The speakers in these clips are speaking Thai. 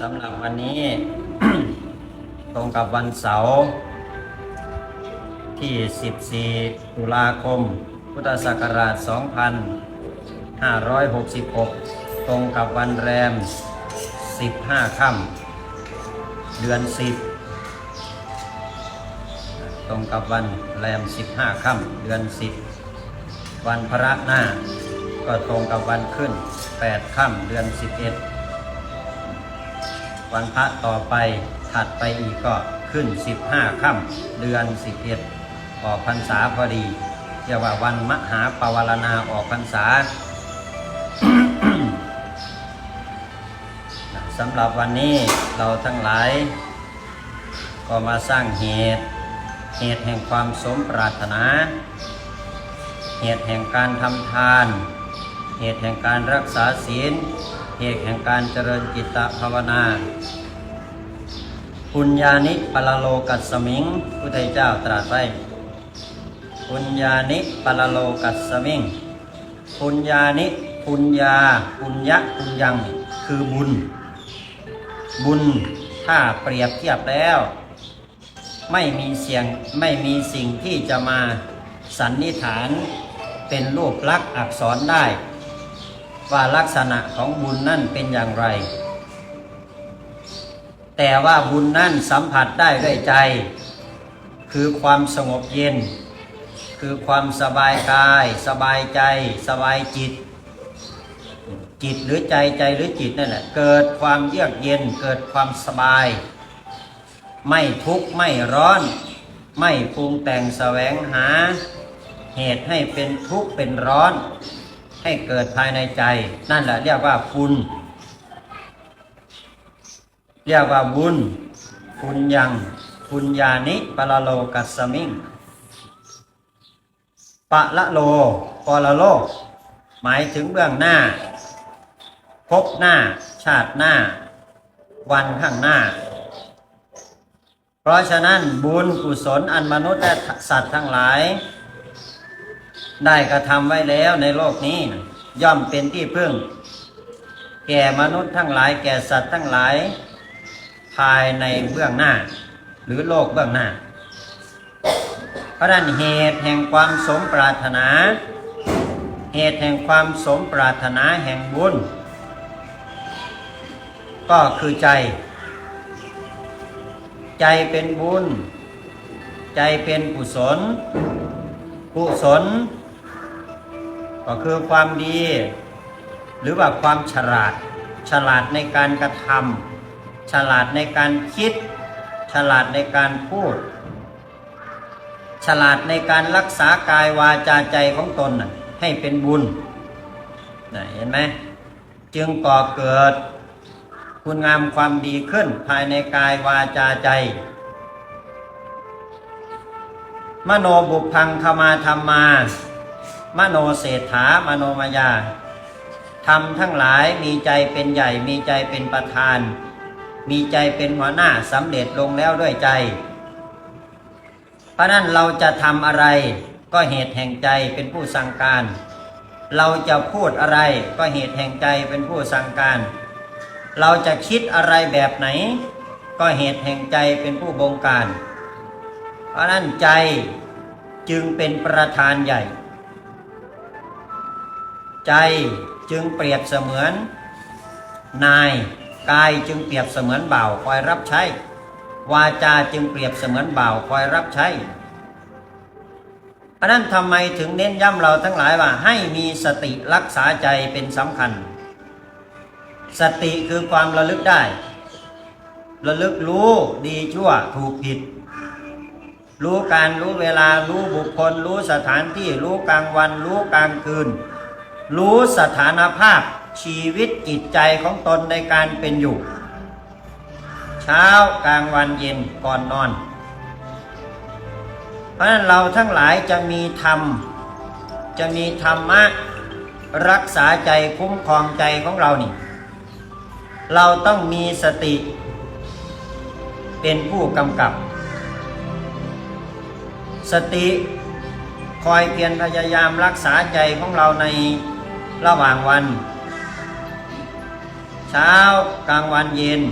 สำหรับวันนี้ ตรงกับวันเสาร์ที่ 14 ตุลาคม พุทธศักราช 2566 ตรงกับวันแรม 15 ค่ำเดือน 10 ตรงกับวันแรม 15 ค่ำเดือน 10 วันพระหน้า ก็ตรงกับวันขึ้น 8 ค่ำเดือน 11 วันพระต่อไปถัดไปอีกก็ขึ้น 15ค่ำเดือน 11 ออกพรรษาพอดีเรียกว่าวันมหาปวารณาออกพรรษาสำหรับวันนี้เราทั้งหลาย ก็มาสร้างเหตุ เหตุแห่งความสมปรารถนา เหตุแห่งการทำทาน เหตุแห่งการรักษาศีล เหตุแห่งการเจริญจิตตภาวนาปุญญานิปลโลกัสสมิงพุทธเจ้าตรัสไว้ปุญญานิปลโลกัสสมิงปุญญานิปุญญาปุญญะปุญญังคือบุญ บุญถ้าเปรียบเทียบแล้ว ไม่มีเสียงไม่มีสิ่งที่จะมาสันนิษฐานเป็นรูปลักษณ์อักษรได้ ว่าลักษณะของบุญนั่นเป็นอย่างไร แต่ว่าบุญนั่นสัมผัสได้ด้วยใจ คือความสงบเย็น คือความสบายกาย สบายใจ สบายจิต จิตหรือใจใจหรือจิตนั่นแหละเกิดความเยือกเย็นเกิดความสบาย ไม่ทุกข์ไม่ร้อน ไม่ปรุงแต่งแสวงหา เหตุให้เป็นทุกข์เป็นร้อน ให้เกิดภายในใจ นั่นแหละเรียกว่าบุญเรียกว่าบุญบุญยังบุญญานิปละโลกัสสมิงปะละโลปละโลก หมายถึงเบื้องหน้า พบหน้า ชาติหน้า วันข้างหน้า เพราะฉะนั้นบุญกุศลอันมนุษย์และสัตว์ทั้งหลาย ได้กระทำไว้แล้วในโลกนี้ย่อมเป็นที่พึ่ง แก่มนุษย์ทั้งหลาย แก่สัตว์ทั้งหลาย ภายในเบื้องหน้า หรือโลกเบื้องหน้า เพราะนั้นเหตุแห่งความสมปรารถนา เหตุแห่งความสมปรารถนาแห่งบุญ ก็คือใจ ใจเป็นบุญ ใจเป็นกุศลกุศล ก็คือความดี หรือว่าความฉลาด ฉลาดในการกระทำฉลาดในการคิด ฉลาดในการพูด ฉลาดในการรักษากายวาจาใจของตนน่ะให้เป็นบุญนะเห็นไหมจึงก่อเกิดคุณงามความดีขึ้นภายในกายวาจาใจ มโนบุพังขมาธรรมา มโนเศรษฐามโนมายาทำทั้งหลายมีใจเป็นใหญ่ มีใจเป็นประธาน มีใจเป็นหัวหน้าสำเร็จลงแล้วด้วยใจ เพราะนั้นเราจะทำอะไรก็เหตุแห่งใจเป็นผู้สั่งการ เราจะพูดอะไรก็เหตุแห่งใจเป็นผู้สั่งการ เราจะคิดอะไรแบบไหน ก็เหตุแห่งใจเป็นผู้บงการ เพราะนั้นใจจึงเป็นประธานใหญ่ ใจจึงเปรียบเสมือนนาย กายจึงเปรียบเสมือนบ่าวคอยรับใช้ วาจาจึงเปรียบเสมือนบ่าวคอยรับใช้เพราะนั้นทำไมถึงเน้นย้ำเราทั้งหลายว่า ให้มีสติรักษาใจเป็นสำคัญ สติคือความระลึกได้ ระลึกรู้ดีชั่วถูกผิด รู้การรู้เวลารู้บุคคล รู้สถานที่รู้กลางวัน รู้กลางคืน รู้สถานภาพชีวิตจิตใจของตนในการเป็นอยู่ เช้ากลางวันเย็นก่อนนอน เพราะนั้นเราทั้งหลายจะมีธรรม จะมีธรรมะรักษาใจคุ้มครองใจของเรานี่ เราต้องมีสติ เป็นผู้กำกับ สติคอยเพียรพยายามรักษาใจของเราใน ระหว่างวัน เช้ากลางวันเย็น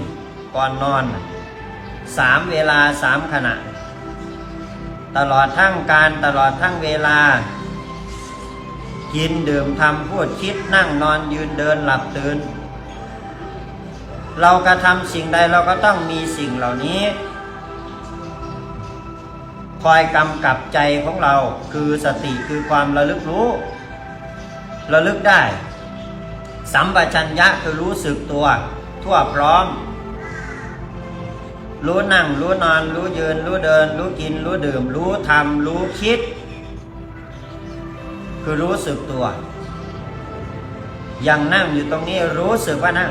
ก่อนนอนสามเวลาสามขณะ ตลอดทั้งการตลอดทั้งเวลา กินดื่มทำพูดคิดนั่งนอนยืนเดินหลับตื่น เรากระทำสิ่งใดเราก็ต้องมีสิ่งเหล่านี้ คอยกำกับใจของเราคือสติคือความระลึกรู้ ระลึกได้ สัมปชัญญะคือรู้สึกตัว ทั่วพร้อม รู้นั่ง รู้นอน รู้ยืน รู้เดิน รู้กิน รู้ดื่ม รู้ทำรู้คิด คือรู้สึกตัวอย่างนั่งอยู่ตรงนี้รู้สึกว่านั่ง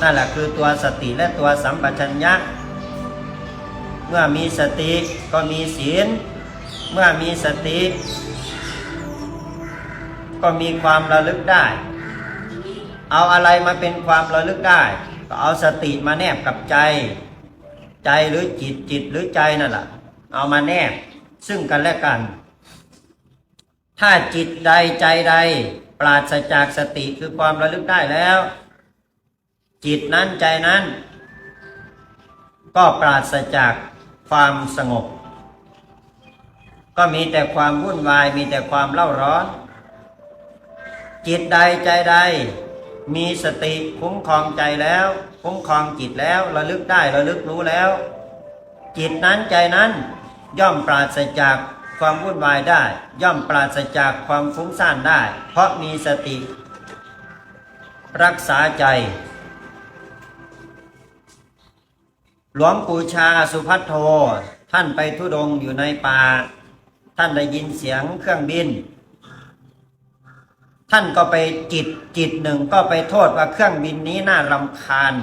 นั่นแหละคือตัวสติและตัวสัมปชัญญะ เมื่อมีสติก็มีศีล เมื่อมีสติ ก็มีความระลึกได้ เอาอะไรมาเป็นความระลึกได้ ก็เอาสติมาแนบกับใจ ใจหรือจิตจิตหรือใจนั่นแหละเอามาแนบซึ่งกันและกัน ถ้าจิตใดใจใดปราศจากสติคือความระลึกได้แล้ว จิตนั้นใจนั้น ก็ปราศจากความสงบ ก็มีแต่ความวุ่นวายมีแต่ความเล่าร้อน จิตใดใจใด มีสติคุ้มครองใจแล้ว คุ้มครองจิตแล้วระลึกได้ระลึกรู้แล้ว จิตนั้นใจนั้นย่อมปราศจากความวุ่นวายได้ ย่อมปราศจากความฟุ้งซ่านได้ เพราะมีสติ รักษาใจ หลวงปู่ชาสุพัทโท ท่านไปทุดงอยู่ในป่า ท่านได้ยินเสียงเครื่องบิน ท่านก็ไปจิตจิตหนึ่งก็ไปโทษว่าเครื่องบินนี้น่ารำคาญ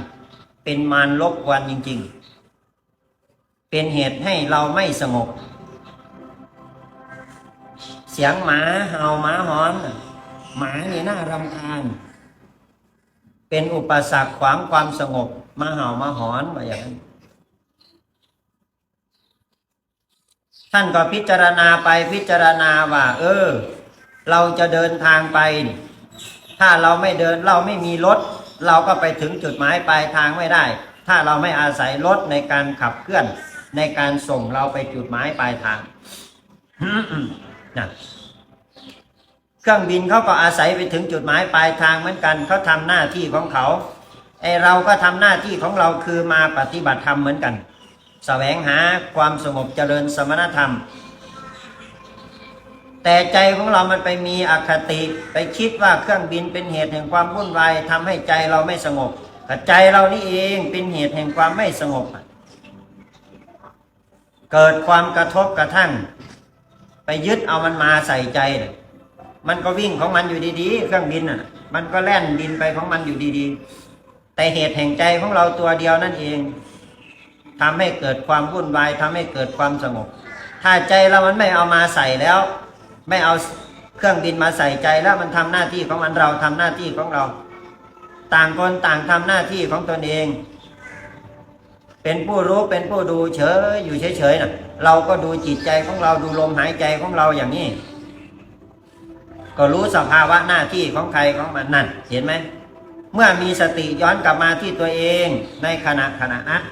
เป็นมารลบกวนจริง ๆ เป็นเหตุให้เราไม่สงบ เสียงหมาเห่าหมาหอน หมานี่น่ารำคาญ เป็นอุปสรรคขวางความสงบมาเห่ามาหอนว่าอย่างนั้นท่านก็พิจารณาไปพิจารณาว่า เออ เราจะเดินทางไป ถ้าเราไม่เดินเราไม่มีรถ เราก็ไปถึงจุดหมายปลายทางไม่ได้ ถ้าเราไม่อาศัยรถในการขับเคลื่อน ในการส่งเราไปจุดหมายปลายทางนะเครื่องบินเขาก็อาศัยไปถึงจุดหมายปลายทางเหมือนกันเขาทำหน้าที่ของเขาไอเราก็ทำหน้าที่ของเราคือมาปฏิบัติธรรมเหมือนกันแสวงหาความสงบเจริญสมณธรรม แต่ใจของเรามันไปมีอคติ ไปคิดว่าเครื่องบินเป็นเหตุแห่งความวุ่นวายทำให้ใจเราไม่สงบแต่ใจเรานี่เองเป็นเหตุแห่งความไม่สงบ เกิดความกระทบกระทั่ง ไปยึดเอามันมาใส่ใจมันก็วิ่งของมันอยู่ดีๆ เครื่องบินน่ะ มันก็แล่นดินไปของมันอยู่ดีๆ แต่เหตุแห่งใจของเราตัวเดียวนั่นเองทำให้เกิดความวุ่นวายทำให้เกิดความสงบ ถ้าใจเรามันไม่เอามาใส่แล้ว ไม่เอาเครื่องบินมาใส่ใจแล้วมันทำหน้าที่ของมันเราทำหน้าที่ของเรา ต่างคนต่างทำหน้าที่ของตนเอง เป็นผู้รู้เป็นผู้ดูเฉยอยู่เฉยๆนะเราก็ดูจิตใจของเราดูลมหายใจของเราอย่างนี้ ก็รู้สภาวะหน้าที่ของใครของมันนั่นเห็นไหมเมื่อมีสติย้อนกลับมาที่ตัวเองในขณะขณะนั้น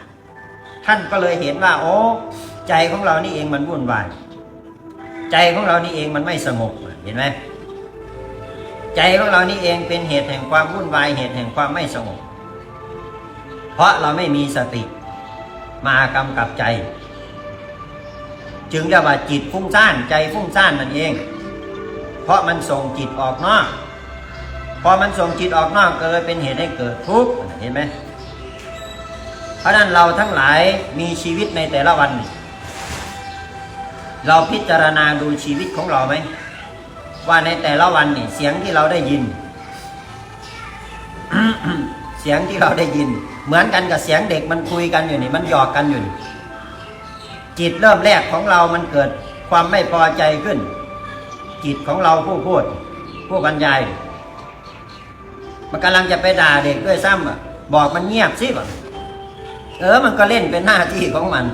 ท่านก็เลยเห็นว่า โอ้ใจของเรานี่เองมันวุ่นวาย ใจของเรานี่เองมันไม่สงบเห็นไหมใจของเรานี่เองเป็นเหตุแห่งความวุ่นวายเหตุแห่งความไม่สงบ เพราะเราไม่มีสติมากำกับใจ จึงเรียกว่าจิตฟุ้งซ่านใจฟุ้งซ่านนั่นเอง เพราะมันส่งจิตออกนอก พอมันส่งจิตออกนอกก็เลยเป็นเหตุให้เกิดทุกข์เห็นไหมเพราะนั้นเราทั้งหลายมีชีวิตในแต่ละวัน เราพิจารณาดูชีวิตของเราไหม ว่าในแต่ละวันนี่เสียงที่เราได้ยิน เสียงที่เราได้ยิน เหมือนกันกับเสียงเด็กมันคุยกันอยู่นี่ มันหยอกกันอยู่นี่จิตเริ่มแรกของเรามันเกิดความไม่พอใจขึ้น จิตของเราผู้พูด ผู้บรรยาย มันกำลังจะไปด่าเด็กด้วยซ้ำอะบอกมันเงียบสิบ่ะเออ มันก็เล่นเป็นหน้าที่ของมัน